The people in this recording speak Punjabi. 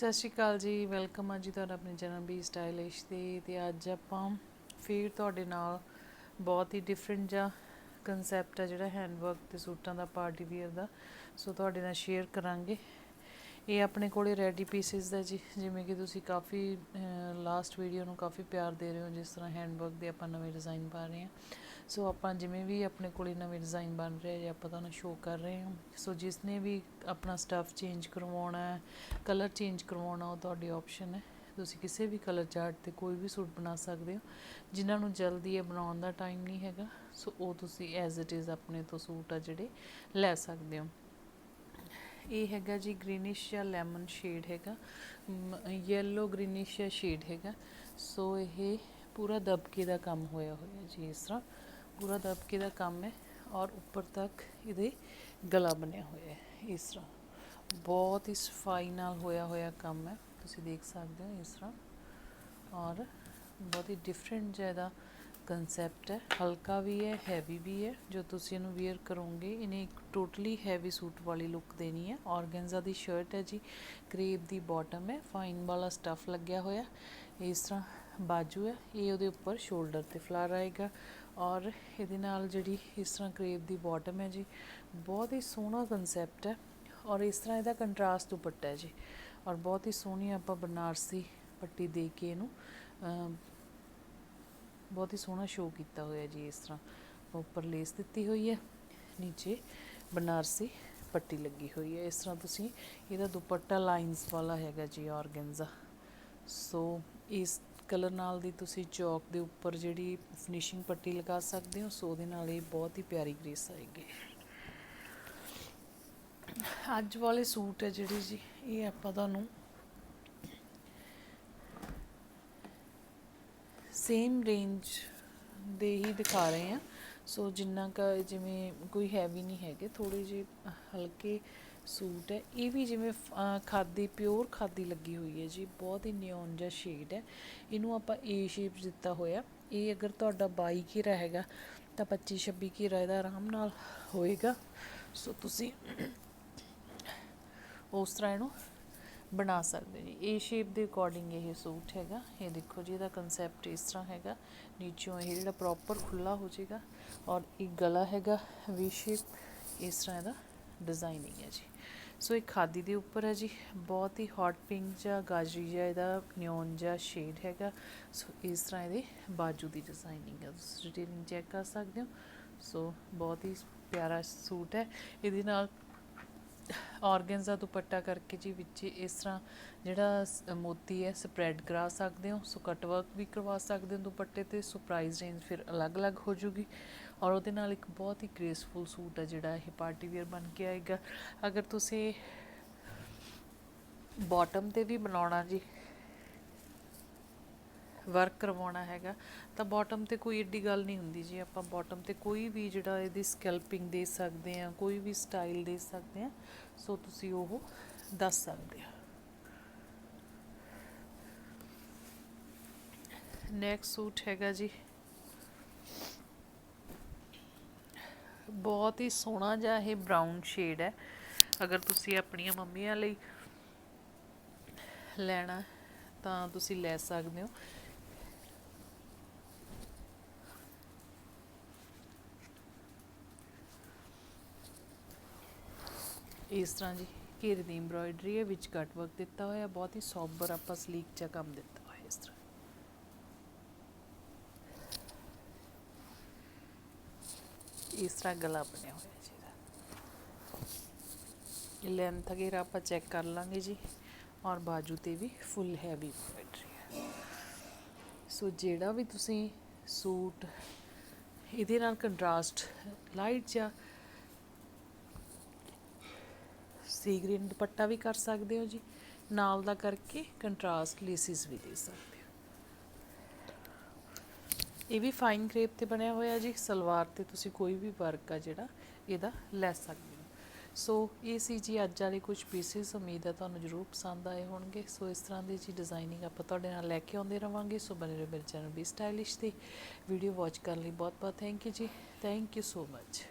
ਸਤਿ ਸ਼੍ਰੀ ਅਕਾਲ ਜੀ, ਵੈਲਕਮ ਆ ਜੀ ਤੁਹਾਡਾ ਆਪਣੇ ਜਨਮ ਬੀ ਸਟਾਈਲਿਸ਼ ਤੇ ਤੇ ਅੱਜ ਆਪਾਂ ਫਿਰ ਤੁਹਾਡੇ ਨਾਲ ਬਹੁਤ ਹੀ ਡਿਫਰੈਂਟ ਜਾਂ ਕਨਸੈਪਟ ਆ ਜਿਹੜਾ ਹੈਂਡਵਰਕ ਤੇ ਸੂਟਾਂ ਦਾ ਪਾਰਟੀ ਵੀਅਰ ਦਾ। ਸੋ ਤੁਹਾਡੇ ਨਾਲ ਸ਼ੇਅਰ ਕਰਾਂਗੇ। ਇਹ ਆਪਣੇ ਕੋਲੇ ਰੈਡੀ ਪੀਸਿਸ ਦਾ ਜੀ, ਜਿਵੇਂ ਕਿ ਤੁਸੀਂ ਕਾਫੀ ਲਾਸਟ ਵੀਡੀਓ ਨੂੰ ਕਾਫੀ ਪਿਆਰ ਦੇ ਰਹੇ ਹੋ, ਜਿਸ ਤਰ੍ਹਾਂ ਹੈਂਡਵਰਕ ਦੇ ਆਪਾਂ ਨਵੇਂ ਡਿਜ਼ਾਈਨ ਪਾ ਰਹੇ ਹਾਂ। ਸੋ ਆਪਾਂ ਜਿਵੇਂ ਵੀ ਆਪਣੇ ਕੋਲੇ ਨਵੇਂ ਡਿਜ਼ਾਈਨ ਬਣ ਰਹੇ ਜਾਂ ਆਪਾਂ ਤੁਹਾਨੂੰ ਸ਼ੋਅ ਕਰ ਰਹੇ ਹਾਂ ਸੋ ਜਿਸ ਨੇ ਵੀ ਆਪਣਾ ਸਟੱਫ ਚੇਂਜ ਕਰਵਾਉਣਾ ਹੈ ਕਲਰ ਚੇਂਜ ਕਰਵਾਉਣਾ, ਉਹ ਤੁਹਾਡੀ ਆਪਸ਼ਨ ਹੈ। ਤੁਸੀਂ ਕਿਸੇ ਵੀ ਕਲਰ ਚਾਰਟ ਤੇ ਕੋਈ ਵੀ ਸੂਟ ਬਣਾ ਸਕਦੇ ਹੋ, ਜਿਨ੍ਹਾਂ ਨੂੰ ਜਲਦੀ ਇਹ ਬਣਾਉਣ ਦਾ ਟਾਈਮ ਨਹੀਂ ਹੈਗਾ ਸੋ ਉਹ ਤੁਸੀਂ ਐਜ਼ ਇਟ ਇਜ਼ ਆਪਣੇ ਤੋਂ ਸੂਟ ਆ ਜਿਹੜੇ ਲੈ ਸਕਦੇ ਹੋ। ਇਹ ਹੈਗਾ ਜੀ ਗ੍ਰੀਨਿਸ਼ ਜਾਂ ਲੈਮਨ ਸ਼ੇਡ ਹੈਗਾ। ਯੈਲੋ ਗ੍ਰੀਨਿਸ਼ ਜਾਂ ਸ਼ੇਡ ਹੈਗਾ। ਸੋ ਇਹ ਪੂਰਾ ਦਬਕੇ ਦਾ ਕੰਮ ਹੋਇਆ ਹੋਇਆ ਜੀ ਇਸ ਤਰ੍ਹਾਂ। ਪੂਰਾ ਦਬਕੇ ਦਾ ਕੰਮ ਹੈ ਔਰ ਉੱਪਰ ਤੱਕ ਇਹਦੇ ਗਲਾ ਬਣਿਆ ਹੋਇਆ ਹੈ ਇਸ ਤਰ੍ਹਾਂ। ਬਹੁਤ ਹੀ ਸਫ਼ਾਈ ਨਾਲ ਹੋਇਆ ਹੋਇਆ ਕੰਮ ਹੈ। ਤੁਸੀਂ ਦੇਖ ਸਕਦੇ ਹੋ ਇਸ ਤਰ੍ਹਾਂ। ਔਰ ਬਹੁਤ ਹੀ ਡਿਫਰੈਂਟ ਜਿਹਾ ਇਹਦਾ ਕਨਸੈਪਟ ਹੈ। ਹਲਕਾ ਵੀ ਹੈ ਹੈਵੀ ਵੀ ਹੈ। ਜੋ ਤੁਸੀਂ ਇਹਨੂੰ ਵੇਅਰ ਕਰੋਗੇ, ਇਹਨੇ ਇੱਕ ਟੋਟਲੀ ਹੈਵੀ ਸੂਟ ਵਾਲੀ ਲੁੱਕ ਦੇਣੀ ਹੈ। ਔਰਗੈਂਜ਼ਾ ਦੀ ਸ਼ਰਟ ਹੈ ਜੀ। ਕ੍ਰੇਪ ਦੀ ਬਾਟਮ ਹੈ। ਫਾਈਨ ਵਾਲਾ ਸਟਫ ਲੱਗਿਆ ਹੋਇਆ। ਇਸ ਤਰ੍ਹਾਂ ਬਾਜੂ ਹੈ। ਇਹ ਉਹਦੇ ਉੱਪਰ ਸ਼ੋਲਡਰ ਤੇ ਫਲਾਰ ਆਏਗਾ। ਔਰ ਇਹਦੇ ਨਾਲ ਜਿਹੜੀ ਇਸ ਤਰ੍ਹਾਂ ਕ੍ਰੇਪ ਦੀ ਬਾਟਮ ਹੈ ਜੀ, ਬਹੁਤ ਹੀ ਸੋਹਣਾ ਕਨਸੈਪਟ ਹੈ। ਔਰ ਇਸ ਤਰ੍ਹਾਂ ਇਹਦਾ ਕੰਟਰਾਸਟ ਦੁਪੱਟਾ ਹੈ ਜੀ। ਔਰ ਬਹੁਤ ਹੀ ਸੋਹਣੀ ਆਪਾਂ ਬਨਾਰਸੀ ਪੱਟੀ ਦੇ ਕੇ ਇਹਨੂੰ ਬਹੁਤ ਹੀ ਸੋਹਣਾ ਸ਼ੋਅ ਕੀਤਾ ਹੋਇਆ ਜੀ, ਇਸ ਤਰ੍ਹਾਂ। ਉੱਪਰ ਲੇਸ ਦਿੱਤੀ ਹੋਈ ਹੈ, ਨੀਚੇ ਬਨਾਰਸੀ ਪੱਟੀ ਲੱਗੀ ਹੋਈ ਹੈ। ਇਸ ਤਰ੍ਹਾਂ ਤੁਸੀਂ ਇਹਦਾ ਦੁਪੱਟਾ ਲਾਈਨਸ ਵਾਲਾ ਹੈਗਾ ਜੀ ਔਰਗੈਂਜ਼ਾ ਸੋ ਇਸ ਕਲਰ ਨਾਲ ਦੀ ਤੁਸੀਂ ਚੌਕ ਦੇ ਉੱਪਰ ਜਿਹੜੀ ਫਿਨਿਸ਼ਿੰਗ ਪੱਟੀ ਲਗਾ ਸਕਦੇ ਹੋ ਸੋ ਉਹਦੇ ਨਾਲ ਇਹ ਬਹੁਤ ਹੀ ਪਿਆਰੀ ਗ੍ਰੇਸ ਆਏਗੀ। ਅੱਜ ਵਾਲੇ ਸੂਟ ਹੈ ਜਿਹੜੇ ਜੀ, ਇਹ ਆਪਾਂ ਤੁਹਾਨੂੰ ਸੇਮ ਰੇਂਜ ਦੇ ਹੀ ਦਿਖਾ ਰਹੇ ਹਾਂ। ਸੋ ਜਿੰਨਾ ਕ ਜਿਵੇਂ ਕੋਈ ਹੈਵੀ ਨਹੀਂ ਹੈਗੇ ਥੋੜੇ ਜਿਹੇ ਹਲਕੇ ਸੂਟ ਹੈ। ਇਹ ਵੀ ਜਿਵੇਂ ਫ- ਖਾਦੀ ਪਿਓਰ ਖਾਦੀ ਲੱਗੀ ਹੋਈ ਹੈ ਜੀ। ਬਹੁਤ ਹੀ ਨਿਓਨ ਜਿਹਾ ਸ਼ੇਡ ਹੈ। ਇਹਨੂੰ ਆਪਾਂ ਏ ਸ਼ੇਪ ਦਿੱਤਾ ਹੋਇਆ। ਇਹ ਅਗਰ ਤੁਹਾਡਾ 22 ਘੇਰਾ ਹੈਗਾ, ਤਾਂ 25 26 ਘੇਰਾ ਇਹਦਾ ਆਰਾਮ ਨਾਲ ਹੋਏਗਾ। ਸੋ ਤੁਸੀਂ ਉਸ ਤਰ੍ਹਾਂ ਇਹਨੂੰ ਬਣਾ ਸਕਦੇ ਜੀ। ਏ ਸ਼ੇਪ ਦੇ ਅਕੋਰਡਿੰਗ ਇਹ ਸੂਟ ਹੈਗਾ। ਇਹ ਦੇਖੋ ਜੀ, ਇਹਦਾ ਕਨਸੈਪਟ ਇਸ ਤਰ੍ਹਾਂ ਹੈਗਾ। ਨੀਚੋਂ ਇਹ ਜਿਹੜਾ ਪ੍ਰੋਪਰ ਖੁੱਲਾ ਹੋ ਜਾਏਗਾ ਔਰ ਇਹ ਗਲਾ ਹੈਗਾ ਵੀ ਸ਼ੇਪ ਇਸ ਤਰ੍ਹਾਂ ਇਹਦਾ ਡਿਜ਼ਾਈਨਿੰਗ ਹੈ ਜੀ। ਸੋ ਇਹ ਖਾਦੀ ਦੇ ਉੱਪਰ ਹੈ ਜੀ। ਬਹੁਤ ਹੀ ਹੌਟ ਪਿੰਕ ਜਾਂ ਗਾਜਰੀ ਜਿਹਾ ਇਹਦਾ ਨਿਓਨ ਜਿਹਾ ਸ਼ੇਡ ਹੈਗਾ। ਸੋ ਇਸ ਤਰ੍ਹਾਂ ਇਹਦੇ ਬਾਜੂ ਦੀ ਡਿਜ਼ਾਈਨਿੰਗ ਹੈ। ਤੁਸੀਂ ਡਿਟੇਲਿੰਗ ਚੈੱਕ ਕਰ ਸਕਦੇ ਹੋ। ਸੋ ਬਹੁਤ ਹੀ ਪਿਆਰਾ ਸੂਟ ਹੈ। ਇਹਦੇ ਨਾਲ ਔਰਗੈਂਜ਼ਾ ਦੁਪੱਟਾ ਕਰਕੇ ਜੀ ਵਿੱਚ ਇਸ ਤਰ੍ਹਾਂ ਜਿਹੜਾ ਮੋਤੀ ਹੈ ਸਪਰੈਡ ਕਰਾ ਸਕਦੇ ਹੋ, ਸੋ ਕਟ ਵਰਕ ਵੀ ਕਰਵਾ ਸਕਦੇ ਹੋ ਦੁਪੱਟੇ ਤੇ, ਸੋ ਪ੍ਰਾਈਸ ਰੇਂਜ ਫਿਰ ਅਲੱਗ-ਅਲੱਗ ਹੋ ਜੂਗੀ। ਔਰ ਉਹਦੇ ਨਾਲ ਇੱਕ ਬਹੁਤ ਹੀ ਗ੍ਰੇਸਫੁਲ ਸੂਟ ਹੈ ਜਿਹੜਾ ਇਹ ਪਾਰਟੀ ਵੇਅਰ ਬਣ ਕੇ ਆਏਗਾ। ਅਗਰ ਤੁਸੀਂ ਬਾਟਮ ਤੇ ਵੀ ਬਣਾਉਣਾ ਜੀ ਵਰਕ ਕਰਵਾਉਣਾ ਹੈਗਾ, ਤਾਂ ਬਾਟਮ ਤੇ ਕੋਈ ਏਡੀ ਗੱਲ ਨਹੀਂ ਹੁੰਦੀ ਜੀ, ਆਪਾਂ ਬਾਟਮ ਤੇ ਕੋਈ ਵੀ ਜਿਹੜਾ ਇਹਦੀ ਸਕੈਲਪਿੰਗ ਦੇ ਸਕਦੇ ਆ ਕੋਈ ਵੀ ਸਟਾਈਲ ਦੇ ਸਕਦੇ ਆ ਸੋ ਤੁਸੀਂ ਉਹ ਦੱਸ ਸਕਦੇ ਆ ਨੈਕਸਟ ਸੂਟ ਹੈਗਾ ਜੀ। ਬਹੁਤ ਹੀ ਸੋਹਣਾ ਜਿਹਾ ਇਹ ਬਰਾਊਨ ਸ਼ੇਡ ਹੈ। ਅਗਰ ਤੁਸੀਂ ਆਪਣੀਆਂ ਮੰਮੀਆਂ ਲਈ ਲੈਣਾ, ਤਾਂ ਤੁਸੀਂ ਲੈ ਸਕਦੇ ਹੋ। ਇਸ ਤਰ੍ਹਾਂ ਜੀ, ਘੇਰੇ ਦੀ ਐਮਬ੍ਰੋਇਡਰੀ ਹੈ, ਵਿੱਚ ਕਟ ਵਰਕ ਦਿੱਤਾ ਹੋਇਆ, ਬਹੁਤ ਹੀ ਸੌਬਰ ਆਪਾਂ ਸਲੀਕ ਜਿਹਾ ਕੰਮ ਦਿੱਤਾ ਹੋਇਆ ਇਸ ਤਰ੍ਹਾਂ। ਇਸ ਤਰ੍ਹਾਂ ਗਲਾ ਬਣਿਆ ਹੋਇਆ ਜੀ ਇਹਦਾ। ਇਹ ਲੈਂਥ ਵਗੈਰਾ ਆਪਾਂ ਚੈੱਕ ਕਰ ਲਾਂਗੇ ਜੀ, ਔਰ ਬਾਜੂ ਤੇ ਵੀ ਫੁੱਲ ਹੈਵੀ ਐਮਬ੍ਰੋਇਡਰੀ ਹੈ। ਸੋ ਜਿਹੜਾ ਵੀ ਤੁਸੀਂ ਸੂਟ, ਇਹਦੇ ਨਾਲ ਕੰਟਰਾਸਟ ਲਾਈਟ ਜਾਂ ਸੀ ਗ੍ਰੀਨ ਦੁਪੱਟਾ ਵੀ ਕਰ ਸਕਦੇ ਹੋ ਜੀ। ਨਾਲ ਦਾ ਕਰਕੇ ਕੰਟਰਾਸਟ ਲੇਸਿਸ ਵੀ ਦੇ ਸਕਦੇ ਹੋ। ਇਹ ਵੀ ਫਾਈਨ ਕ੍ਰੇਪ ਤੇ ਬਣਿਆ ਹੋਇਆ ਜੀ। ਸਲਵਾਰ ਤੇ ਤੁਸੀਂ ਕੋਈ ਵੀ ਵਰਕ ਆ ਜਿਹੜਾ, ਇਹਦਾ ਲੈ ਸਕਦੇ ਹੋ। ਸੋ ਇਹ ਸੀ ਜੀ ਅੱਜ ਵਾਲੇ ਕੁਝ ਪੀਸਿਸ ਉਮੀਦ ਹੈ ਤੁਹਾਨੂੰ ਜ਼ਰੂਰ ਪਸੰਦ ਆਏ ਹੋਣਗੇ। ਸੋ ਇਸ ਤਰ੍ਹਾਂ ਦੀ ਜੀ ਡਿਜ਼ਾਈਨਿੰਗ ਆਪਾਂ ਤੁਹਾਡੇ ਨਾਲ ਲੈ ਕੇ ਆਉਂਦੇ ਰਵਾਂਗੇ। ਸੋ ਬਣੇ ਰਹੋ ਮੇਰੇ ਚੈਨਲ ਵੀ ਸਟਾਈਲਿਸ਼ ਤੇ। ਵੀਡੀਓ ਵਾਚ ਕਰਨ ਲਈ ਬਹੁਤ ਬਹੁਤ ਥੈਂਕ ਯੂ ਜੀ। Thank you so much